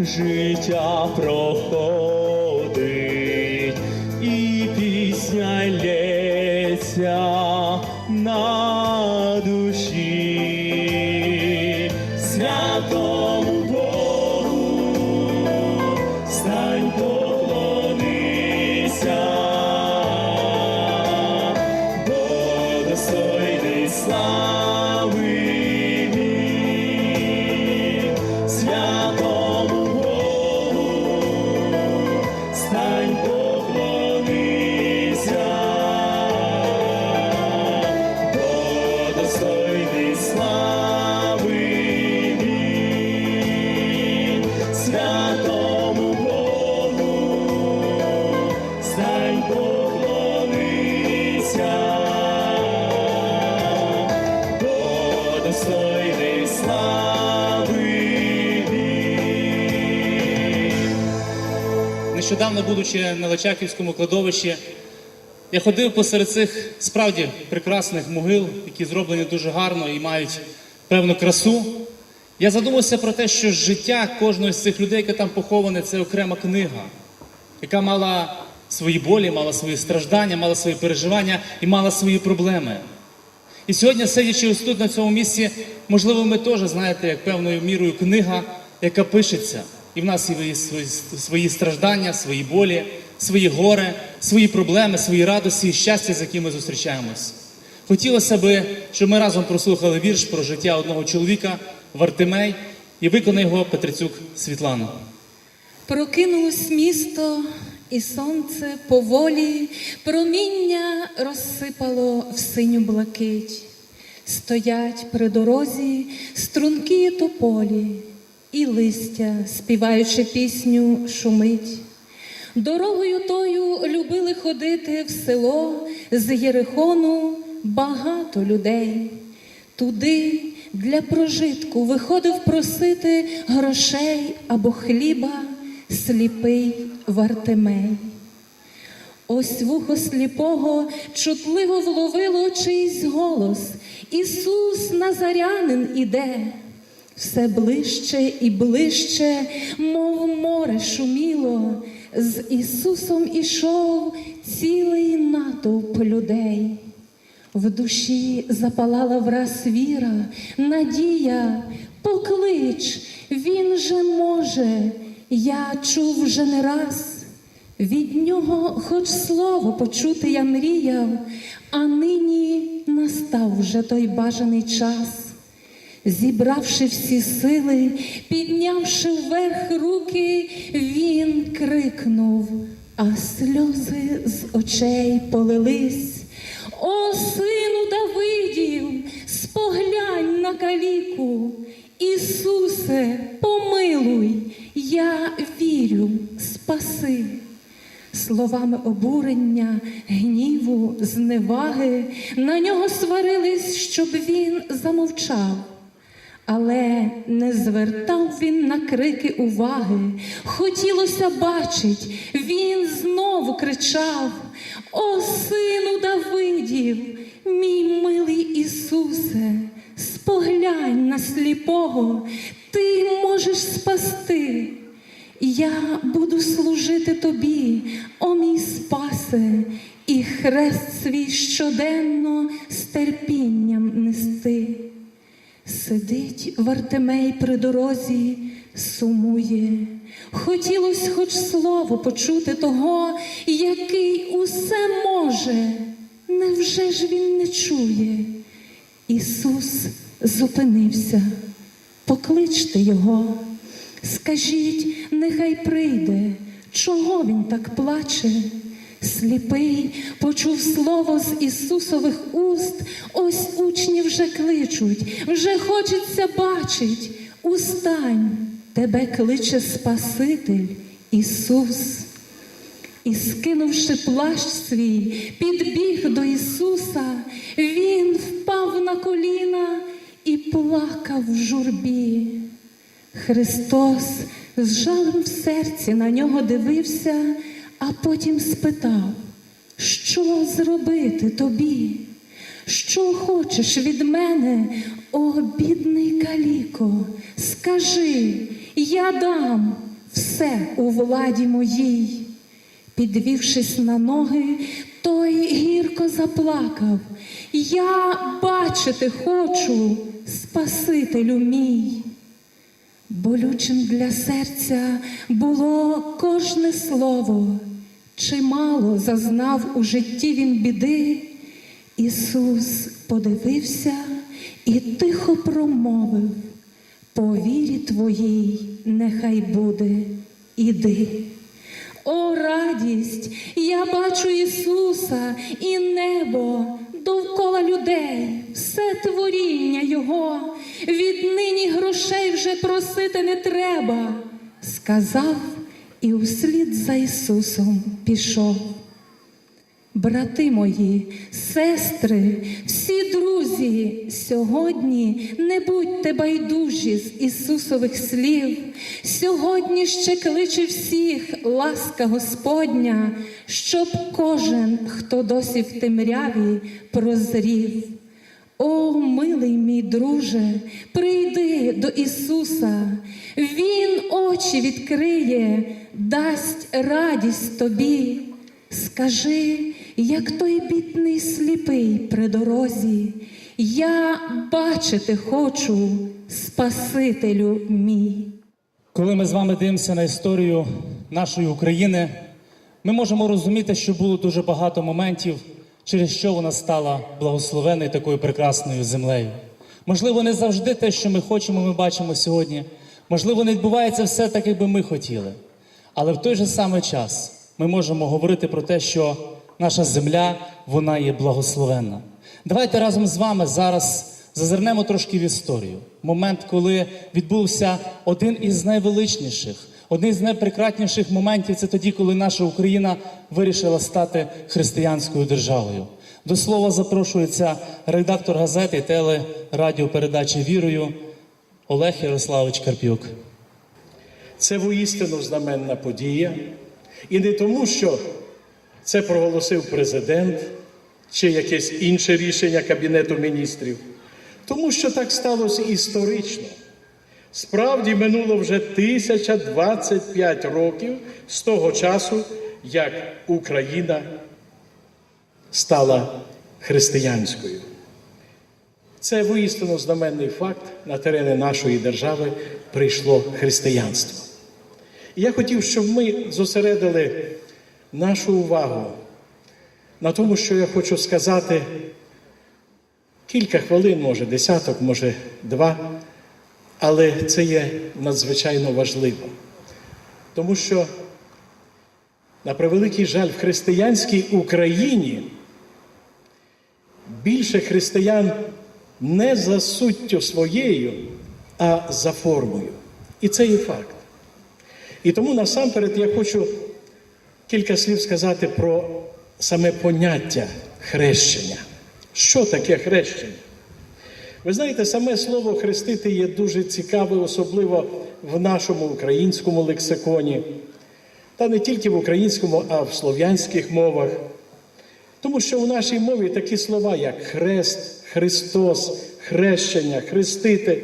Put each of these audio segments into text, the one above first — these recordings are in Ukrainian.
життя проходить, Нещодавно, будучи на Личаківському кладовищі, я ходив посеред цих справді прекрасних могил, які зроблені дуже гарно і мають певну красу. Я задумався про те, що життя кожного з цих людей, яке там поховане, це окрема книга, яка мала свої болі, мала свої страждання, мала свої переживання і мала свої проблеми. І сьогодні, сидячи ось тут на цьому місці, можливо, ми теж знаєте, як певною мірою книга, яка пишеться. І в нас є свої, свої страждання, свої болі, свої горе, свої проблеми, свої радості і щастя, з якими зустрічаємось. Хотілося би, щоб ми разом прослухали вірш про життя одного чоловіка Вартимей і виконає його Петрицюк Світлана. Прокинулось місто, і сонце поволі проміння розсипало в синю блакить. Стоять при дорозі стрункі тополі, і листя, співаючи пісню, шумить. Дорогою тою любили ходити в село з Єрихону багато людей. Туди для прожитку виходив просити грошей або хліба сліпий Вартимей. Ось вухо сліпого чутливо вловило чийсь голос. Ісус Назарянин іде. Все ближче і ближче, мов море шуміло. З Ісусом ішов цілий натовп людей. В душі запалала враз віра, надія, поклич, він же може, я чув вже не раз. Від нього хоч слово почути я мріяв, а нині настав вже той бажаний час. Зібравши всі сили, піднявши вверх руки, він крикнув, а сльози з очей полились. О, сину Давидів, споглянь на каліку, Ісусе, помилуй, я вірю, спаси. Словами обурення, гніву, зневаги на нього сварились, щоб він замовчав. Але не звертав він на крики уваги. Хотілося бачить, він знову кричав: О, сину Давидів, мій милий Ісусе, споглянь на сліпого, ти можеш спасти. Я буду служити тобі, о мій спасе, і хрест свій щоденно з терпінням нести. Сидить Вартимей при дорозі, сумує. Хотілось хоч слово почути того, який усе може. Невже ж він не чує? Ісус зупинився. Покличте його, скажіть, нехай прийде, чого він так плаче? Сліпий почув слово з Ісусових уст, ось учні вже кличуть, вже хочеться бачить. Устань, тебе кличе Спаситель Ісус. І, скинувши плащ свій, підбіг до Ісуса, Він впав на коліна і плакав в журбі. Христос з жалем в серці на нього дивився, а потім спитав, що зробити тобі? Що хочеш від мене, о бідний каліко? Скажи, я дам, все у владі моїй. Підвівшись на ноги, той гірко заплакав. Я бачити хочу, Спасителю мій. Болючим для серця було кожне слово, чимало зазнав у житті він біди. Ісус подивився і тихо промовив: по вірі твоїй нехай буде, іди. О, радість! Я бачу Ісуса і небо довкола людей, все творіння Його. Віднині грошей вже просити не треба. Сказав і услід за Ісусом пішов. Брати мої, сестри, всі друзі, сьогодні не будьте байдужі з Ісусових слів. Сьогодні ще кличе всіх ласка Господня, щоб кожен, хто досі в темряві, прозрів. О, милий мій друже, прийди до Ісуса, Він очі відкриє, дасть радість тобі. Скажи, як той бідний сліпий при дорозі, я бачити хочу, Спасителю мій. Коли ми з вами дивимося на історію нашої України, ми можемо розуміти, що було дуже багато моментів, через що вона стала благословеною такою прекрасною землею. Можливо, не завжди те, що ми хочемо, ми бачимо сьогодні. Можливо, не відбувається все так, як би ми хотіли. Але в той же самий час ми можемо говорити про те, що наша земля вона є благословенна. Давайте разом з вами зараз зазирнемо трошки в історію. Момент, коли відбувся один із найвеличніших, один з найпрекрасніших моментів це тоді, коли наша Україна вирішила стати християнською державою. До слова запрошується редактор газети телерадіопередачі Вірою Олег Ярославович Карпюк. Це воістину знаменна подія. І не тому, що це проголосив президент чи якесь інше рішення Кабінету міністрів, тому що так сталося історично. Справді минуло вже 1025 років з того часу, як Україна стала християнською. Це воістину знаменний факт на терени нашої держави прийшло християнство. І я хотів, щоб ми зосередили нашу увагу на тому, що я хочу сказати кілька хвилин, може десяток, може два, але це є надзвичайно важливо. Тому що, на превеликий жаль, в християнській Україні більше християн не за суттю своєю, а за формою. І це є факт. І тому насамперед я хочу кілька слів сказати про саме поняття хрещення. Що таке хрещення? Ви знаєте, саме слово хрестити є дуже цікаве, особливо в нашому українському лексиконі, та не тільки в українському, а в слов'янських мовах. Тому що в нашій мові такі слова, як хрест, Христос, хрещення, хрестити,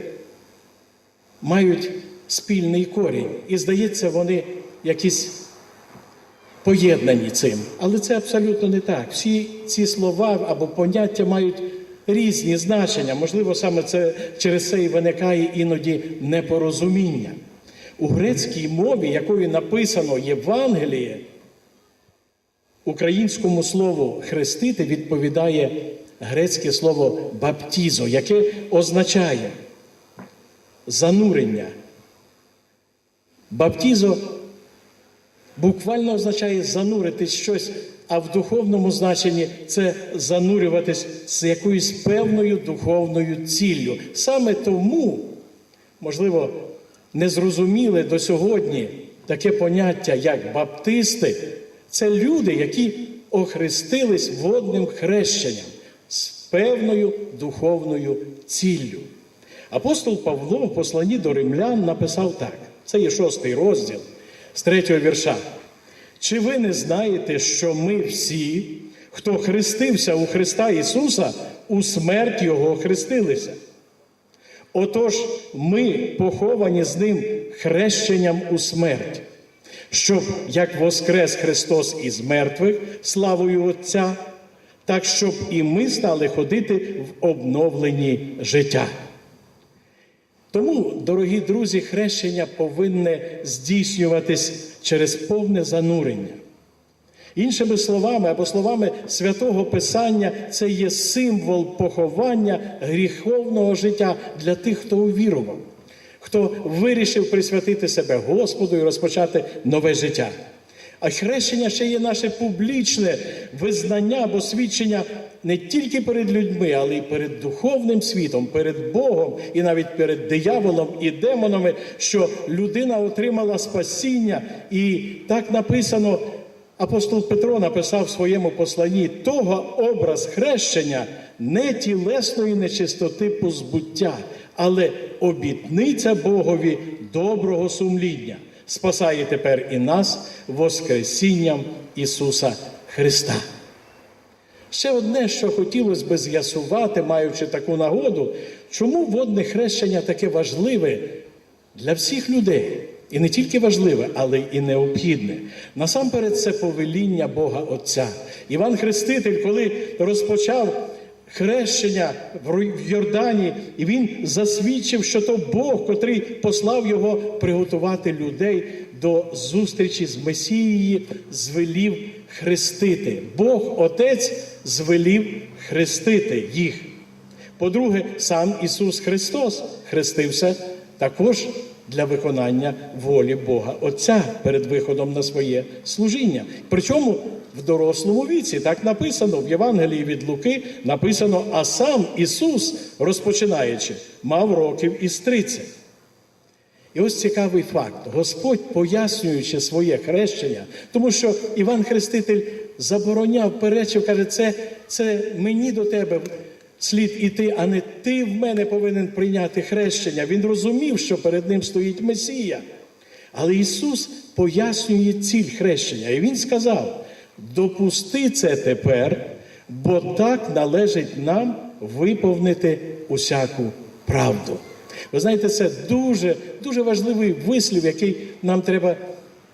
мають спільний корінь. І здається, вони якісь поєднані цим. Але це абсолютно не так. Всі ці слова або поняття мають різні значення. Можливо, саме це через це і виникає іноді непорозуміння. У грецькій мові, якою написано Євангеліє, українському слову хрестити відповідає грецьке слово баптізо, яке означає занурення. Баптізо буквально означає зануритись щось, а в духовному значенні це занурюватись з якоюсь певною духовною ціллю. Саме тому, можливо, не зрозуміли до сьогодні таке поняття, як баптисти, це люди, які охрестились водним хрещенням з певною духовною ціллю. Апостол Павло в посланні до римлян написав так: це є шостий розділ з третього вірша. Чи ви не знаєте, що ми всі, хто хрестився у Христа Ісуса, у смерть Його хрестилися? Отож, ми поховані з Ним хрещенням у смерть, щоб як воскрес Христос із мертвих славою Отця, так щоб і ми стали ходити в обновленні життя. Тому, дорогі друзі, хрещення повинне здійснюватись через повне занурення. Іншими словами або словами святого Писання, це є символ поховання гріховного життя для тих, хто увірував, хто вирішив присвятити себе Господу і розпочати нове життя. А хрещення ще є наше публічне визнання або свідчення не тільки перед людьми, але й перед духовним світом, перед Богом і навіть перед дияволом і демонами, що людина отримала спасіння, і так написано. Апостол Петро написав в своєму посланні того образ хрещення не тілесної нечистоти позбуття, але обітниця Богові доброго сумління спасає тепер і нас Воскресінням Ісуса Христа. Ще одне, що хотілося би з'ясувати, маючи таку нагоду, чому водне хрещення таке важливе для всіх людей. І не тільки важливе, але і необхідне. Насамперед, це повеління Бога Отця. Іван Хреститель, коли розпочав хрещення в Йордані, і він засвідчив, що то Бог, котрий послав його приготувати людей до зустрічі з Месією, звелів хрестити. Бог Отець звелів хрестити їх. По-друге, сам Ісус Христос хрестився також для виконання волі Бога Отця перед виходом на своє служіння. Причому в дорослому віці так написано в Євангелії від Луки, написано, а сам Ісус, розпочинаючи, мав років із 30. І ось цікавий факт. Господь, пояснюючи своє хрещення, тому що Іван Хреститель забороняв, перечив, каже, це, це мені до тебе слід іти, а не ти в мене повинен прийняти хрещення. Він розумів, що перед ним стоїть Месія. Але Ісус пояснює ціль хрещення. І Він сказав: допусти це тепер, бо так належить нам виповнити усяку правду. Ви знаєте, це дуже, дуже важливий вислів, який нам треба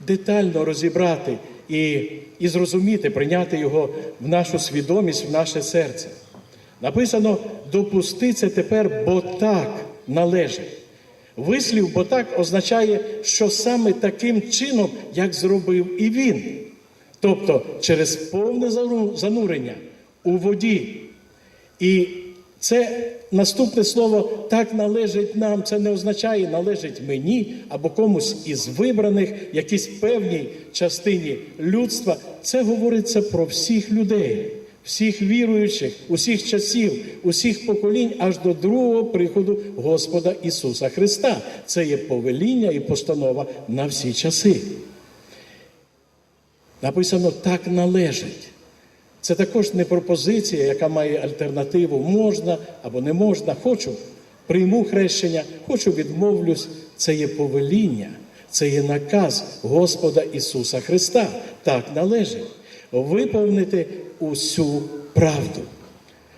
детально розібрати і, і зрозуміти, прийняти його в нашу свідомість, в наше серце. Написано: допусти це тепер, бо так належить. Вислів, бо так означає, що саме таким чином, як зробив і він. Тобто через повне занурення у воді. І це наступне слово так належить нам. Це не означає належить мені або комусь із вибраних, якійсь певній частині людства. Це говориться про всіх людей, всіх віруючих, усіх часів, усіх поколінь, аж до другого приходу Господа Ісуса Христа. Це є повеління і постанова на всі часи. Написано так належить. Це також не пропозиція, яка має альтернативу можна або не можна. Хочу, прийму хрещення, хочу відмовлюсь. Це є повеління, це є наказ Господа Ісуса Христа. Так належить виповнити усю правду.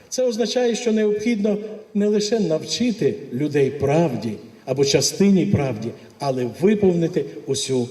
Це означає, що необхідно не лише навчити людей правді або частині правді, але виповнити усю